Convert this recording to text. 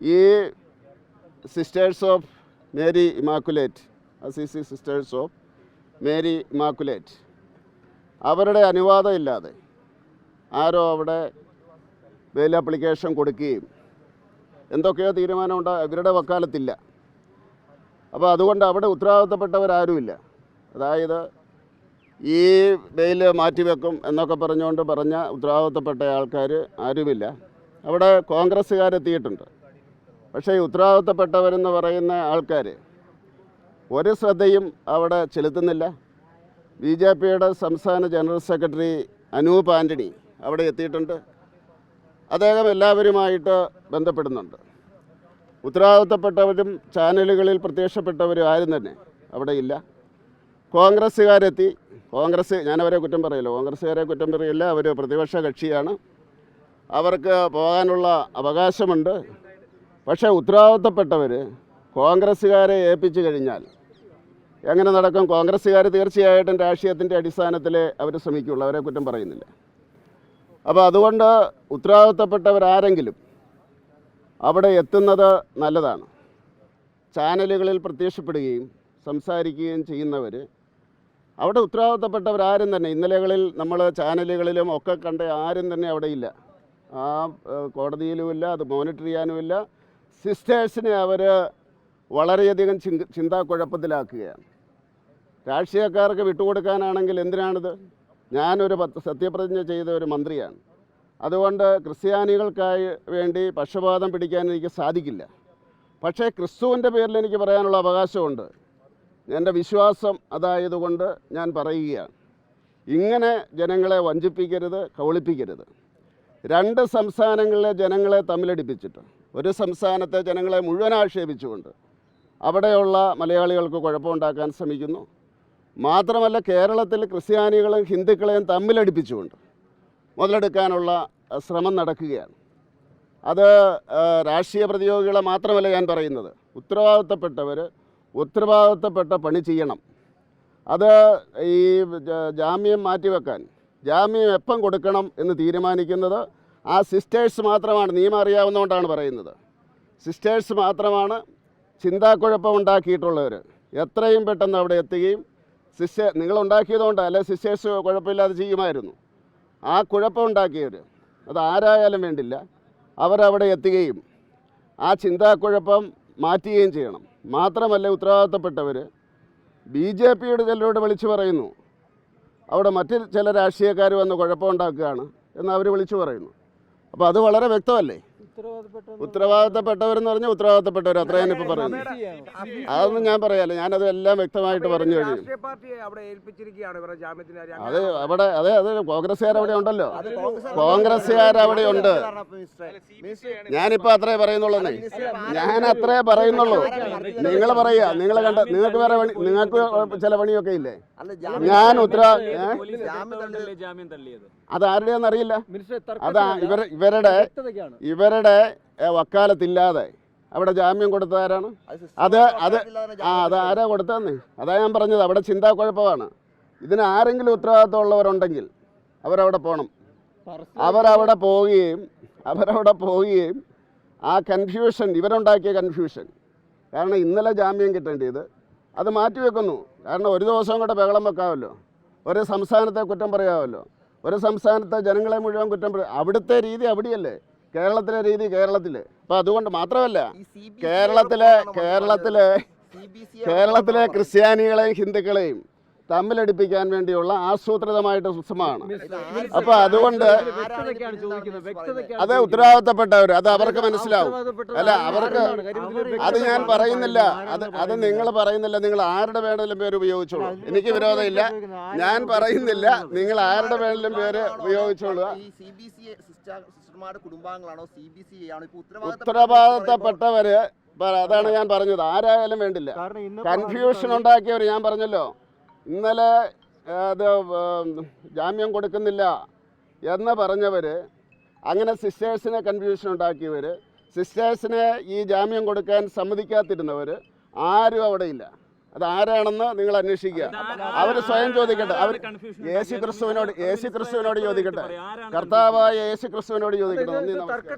ഈ sisters of Mary immaculate Assisi sisters of Mary immaculate അവരുടെ അനുവാദം ഇല്ലാതെ ആരോ അവിടെ ബെയിൽ ആപ്ലിക്കേഷൻ കൊടുക്കുകയും എന്തൊക്കെയോ തീരുമാനം ഉണ്ടാ ഇവരുടെ വക്കാലത്തില്ല. അപ്പോൾ അതുകൊണ്ട് അവിടെ ഉത്തരവാദിത്തപ്പെട്ടവരാരുമില്ല. അതായത് ഈ ബെയിൽ മാറ്റിവെക്കും എന്നൊക്കെ പറഞ്ഞുകൊണ്ട് പറഞ്ഞ ഉത്തരവാദിത്തപ്പെട്ട ആൾക്കാർ ആരുമില്ല. അവിടെ കോൺഗ്രസ്സുകാരെത്തിയിട്ടുണ്ട്. പക്ഷേ ഉത്തരവാദിത്തപ്പെട്ടവരെന്ന് പറയുന്ന ആൾക്കാർ ഒരു ശ്രദ്ധയും അവിടെ ചെലുത്തുന്നില്ല. ബി ജെ പിയുടെ സംസ്ഥാന ജനറൽ സെക്രട്ടറി അനൂപ് ആന്റണി അവിടെ എത്തിയിട്ടുണ്ട്. അദ്ദേഹം എല്ലാവരുമായിട്ട് ബന്ധപ്പെടുന്നുണ്ട്. ഉത്തരവാദിത്തപ്പെട്ടവരും ചാനലുകളിൽ പ്രത്യക്ഷപ്പെട്ടവരും ആരും തന്നെ അവിടെ ഇല്ല. കോൺഗ്രസ്സുകാരെത്തി. കോൺഗ്രസ് ഞാനവരെ കുറ്റം പറയില്ല. കോൺഗ്രസ്സുകാരെ കുറ്റം പറയില്ല അവർ പ്രതിപക്ഷ കക്ഷിയാണ്. അവർക്ക് പോകാനുള്ള അവകാശമുണ്ട്. പക്ഷേ ഉത്തരവാദിത്തപ്പെട്ടവർ കോൺഗ്രസ്സുകാരെ ഏൽപ്പിച്ചു കഴിഞ്ഞാൽ എങ്ങനെ നടക്കും? കോൺഗ്രസ്സുകാർ തീർച്ചയായിട്ടും രാഷ്ട്രീയത്തിന്റെ അടിസ്ഥാനത്തിൽ അവർ ശ്രമിക്കുള്ളൂ. അവരെ കുറ്റം പറയുന്നില്ല. അപ്പോൾ അതുകൊണ്ട് ഉത്തരവാദിത്തപ്പെട്ടവരാരെങ്കിലും അവിടെ എത്തുന്നത് നല്ലതാണ്. ചാനലുകളിൽ പ്രത്യക്ഷപ്പെടുകയും സംസാരിക്കുകയും ചെയ്യുന്നവർ അവിടെ ഉത്തരവാദിത്തപ്പെട്ടവരാരും തന്നെ ഇന്നലകളിൽ നമ്മൾ ചാനലുകളിലും ഒക്കെ കണ്ട ആരും തന്നെ അവിടെ ഇല്ല. ആ കോടതിയിലുമില്ല അത് മോണിറ്റർ ചെയ്യാനുമില്ല സിസ്റ്റേഴ്സിനെ അവർ വളരെയധികം ചിന്ത ചിന്താക്കുഴപ്പത്തിലാക്കുകയാണ്. രാഷ്ട്രീയക്കാർക്ക് വിട്ടുകൊടുക്കാനാണെങ്കിൽ എന്തിനാണിത്? ഞാനൊരു സത്യപ്രതിജ്ഞ ചെയ്ത ഒരു മന്ത്രിയാണ്. അതുകൊണ്ട് ക്രിസ്ത്യാനികൾക്കായി വേണ്ടി പക്ഷപാതം പിടിക്കാൻ എനിക്ക് സാധിക്കില്ല. പക്ഷേ ക്രിസ്തുവിന്റെ പേരിൽ എനിക്ക് പറയാനുള്ള അവകാശമുണ്ട്. എന്റെ വിശ്വാസം അതായതുകൊണ്ട് ഞാൻ പറയുകയാണ്. ഇങ്ങനെ ജനങ്ങളെ വഞ്ചിപ്പിക്കരുത് കവളിപ്പിക്കരുത് രണ്ട് സംസ്ഥാനങ്ങളിലെ ജനങ്ങളെ തമ്മിലടിപ്പിച്ചിട്ട്. ഒരു സംസ്ഥാനത്തെ ജനങ്ങളെ മുഴുവൻ ആക്ഷേപിച്ചുകൊണ്ട് അവിടെയുള്ള മലയാളികൾക്ക് കുഴപ്പമുണ്ടാക്കാൻ ശ്രമിക്കുന്നു. മാത്രമല്ല കേരളത്തിൽ ക്രിസ്ത്യാനികളും ഹിന്ദുക്കളെയും തമ്മിലടിപ്പിച്ചുകൊണ്ട് മുതലെടുക്കാനുള്ള ശ്രമം നടക്കുകയാണ്. അത് രാഷ്ട്രീയ പ്രതിയോഗികളെ മാത്രമല്ല ഞാൻ പറയുന്നത്. ഉത്തരവാദിത്തപ്പെട്ടവർ ഉത്തരവാദിത്തപ്പെട്ട പണി ചെയ്യണം. അത് ഈ ജാമ്യം മാറ്റിവെക്കാൻ ജാമ്യം എപ്പം കൊടുക്കണം എന്ന് തീരുമാനിക്കുന്നത് ആ സിസ്റ്റേഴ്സ് മാത്രമാണ്. നിയമം അറിയാവുന്നതുകൊണ്ടാണ് പറയുന്നത്. സിസ്റ്റേഴ്സ് മാത്രമാണ് ചിന്താക്കുഴപ്പം ഉണ്ടാക്കിയിട്ടുള്ളവർ എത്രയും പെട്ടെന്ന് അവിടെ എത്തുകയും സിസ്റ്റർ നിങ്ങൾ ഉണ്ടാക്കിയതുകൊണ്ട് അല്ലെ സിസ്റ്റേഴ്സ് കുഴപ്പമില്ലാതെ ചെയ്യുമായിരുന്നു. ആ കുഴപ്പമുണ്ടാക്കിയവർ അത് ആരായാലും വേണ്ടില്ല അവരവിടെ എത്തുകയും ആ ചിന്താക്കുഴപ്പം മാറ്റുകയും ചെയ്യണം. മാത്രമല്ല ഉത്തരവാദിത്തപ്പെട്ടവർ ബി ജെ പിയുടെ ചിലരോട് വിളിച്ചു പറയുന്നു. അവിടെ മറ്റ് ചില രാഷ്ട്രീയക്കാർ വന്ന് കുഴപ്പമുണ്ടാക്കുകയാണ് എന്ന് അവർ വിളിച്ചു പറയുന്നു. അപ്പോൾ അത് വളരെ വ്യക്തമല്ലേ? ഉത്തരവാദിത്തപ്പെട്ടവരെന്ന് പറഞ്ഞാൽ ഉത്തരവാദിത്തപ്പെട്ടവർ. ഞാൻ ഇപ്പോൾ പറയുന്നത്. അതൊന്നും ഞാൻ പറയാല്ല ഞാനത് എല്ലാം വ്യക്തമായിട്ട് പറഞ്ഞു കഴിഞ്ഞു. അത് അവിടെ അതെ അതെ കോൺഗ്രസ്സുകാർ അവിടെ ഉണ്ടല്ലോ. കോൺഗ്രസ്സുകാർ അവിടെ ഉണ്ട്. ഞാനിപ്പോൾ അത്രേ പറയുന്നുള്ളൂ ഞാൻ അത്രേ പറയുന്നുള്ളൂ. നിങ്ങൾ പറയുക. നിങ്ങൾ കണ്ട നിങ്ങൾക്ക് വേറെ പണി നിങ്ങൾക്ക് ചില പണിയൊക്കെ ഇല്ലേ? ഞാൻ ഉത്തരവാദിത്തം അത് ആരുടെയാന്ന് അറിയില്ല മിനിസ്റ്റർ അതാ ഇവർ ഇവരുടെ ഇവരുടെ വക്കാലത്തില്ലാതെ. അവിടെ ജാമ്യം കൊടുത്തതാരാണ്? അത് അത് ആ അത് ആരാ കൊടുത്തതെന്ന്? അതാ ഞാൻ പറഞ്ഞത്. അവിടെ ചിന്താ കുഴപ്പമാണ് ഇതിന് ആരെങ്കിലും ഉത്തരവാദിത്തമുള്ളവരുണ്ടെങ്കിൽ അവരവിടെ പോകണം അവരവിടെ പോവുകയും അവരവിടെ പോവുകയും ആ കൺഫ്യൂഷൻ ഇവരുണ്ടാക്കിയ കൺഫ്യൂഷൻ കാരണം ഇന്നലെ ജാമ്യം കിട്ടേണ്ടത് അത് മാറ്റിവെക്കുന്നു. കാരണം ഒരു ദിവസം കൂടെ ബഹളം വെക്കാമല്ലോ. ഒരു സംസ്ഥാനത്തെ കുറ്റം പറയാമല്ലോ. ഒരു സംസ്ഥാനത്തെ ജനങ്ങളെ മുഴുവൻ കുറ്റം അവിടുത്തെ രീതി അവിടെയല്ലേ? കേരളത്തിലെ രീതി കേരളത്തിൽ അപ്പോൾ അതുകൊണ്ട് മാത്രമല്ല കേരളത്തിലെ കേരളത്തിലെ കേരളത്തിലെ ക്രിസ്ത്യാനികളെയും ഹിന്ദുക്കളെയും തമ്മിലടിപ്പിക്കാൻ വേണ്ടിയുള്ള ആസൂത്രിതമായിട്ട് ശ്രമമാണ്. അപ്പോൾ അതുകൊണ്ട് അതെ ഉത്തരവാദിത്തപ്പെട്ടവർ അത് അവർക്ക് മനസ്സിലാവും. അല്ല അവർക്ക് അത് ഞാൻ പറയുന്നില്ല. അത് അത് നിങ്ങൾ പറയുന്നില്ല. നിങ്ങൾ ആരുടെ വേണമെങ്കിലും പേര് ഉപയോഗിച്ചോളൂ. എനിക്ക് വിരോധമില്ല. ഞാൻ പറയുന്നില്ല. നിങ്ങൾ ആരുടെ വേണമെങ്കിലും പേര് ഉപയോഗിച്ചോളൂ. ഉത്തരവാദിത്തപ്പെട്ടവര് അതാണ് ഞാൻ പറഞ്ഞത്. ആരായാലും വേണ്ടില്ല. കൺഫ്യൂഷൻ ഉണ്ടാക്കിയവർ ഞാൻ പറഞ്ഞല്ലോ. ഇന്നലെ അത് ജാമ്യം കൊടുക്കുന്നില്ല എന്ന് പറഞ്ഞവർ അങ്ങനെ സിസ്റ്റേഴ്സിനെ കൺഫ്യൂഷൻ ഉണ്ടാക്കിയവർ സിസ്റ്റേഴ്സിനെ ഈ ജാമ്യം കൊടുക്കാൻ സമ്മതിക്കാതിരുന്നവർ ആരും അവിടെ ഇല്ല. അത് ആരാണെന്ന് നിങ്ങൾ അന്വേഷിക്കുക. അവർ സ്വയം ചോദിക്കട്ടെ. അവർ യേശു ക്രിസ്തുവിനോട് യേശു ക്രിസ്തുവിനോട് ചോദിക്കട്ടെ. കർത്താവായ യേശു ക്രിസ്തുവിനോട് ചോദിക്കട്ടെ. നന്ദി നമസ്കാരം.